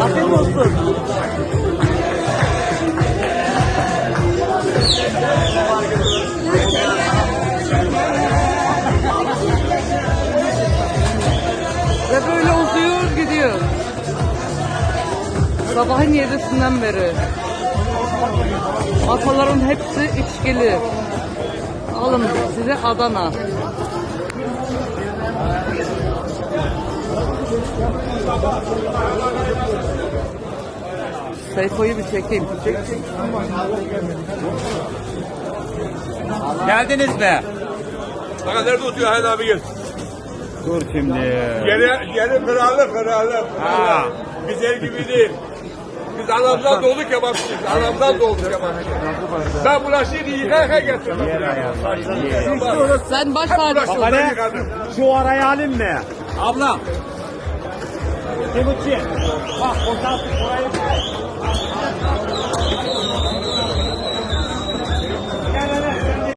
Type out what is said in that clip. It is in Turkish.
Afiyet olsun. Ve böyle uzuyor gidiyor. Sabahın yedisinden beri. Masaların hepsi içkili. Alın size Adana. Seyfo'yu bir çekeyim. Geldiniz mi? Bakın nerede oturuyor Haydar abi gel. Dur şimdi. Yeri, yeri feralı feralı. Ha. Biz el gibi değil. Biz anamdan doğduk kebapçıyız. Anamdan doğduk kebapçı. Ben bulaşığı yıka yıka getirdim. Sen baş Bulaşığı tacısın. oradan yıkadım. Şu arayı alayım mı? Abla. Timuçin. Bak o tarafı orayı.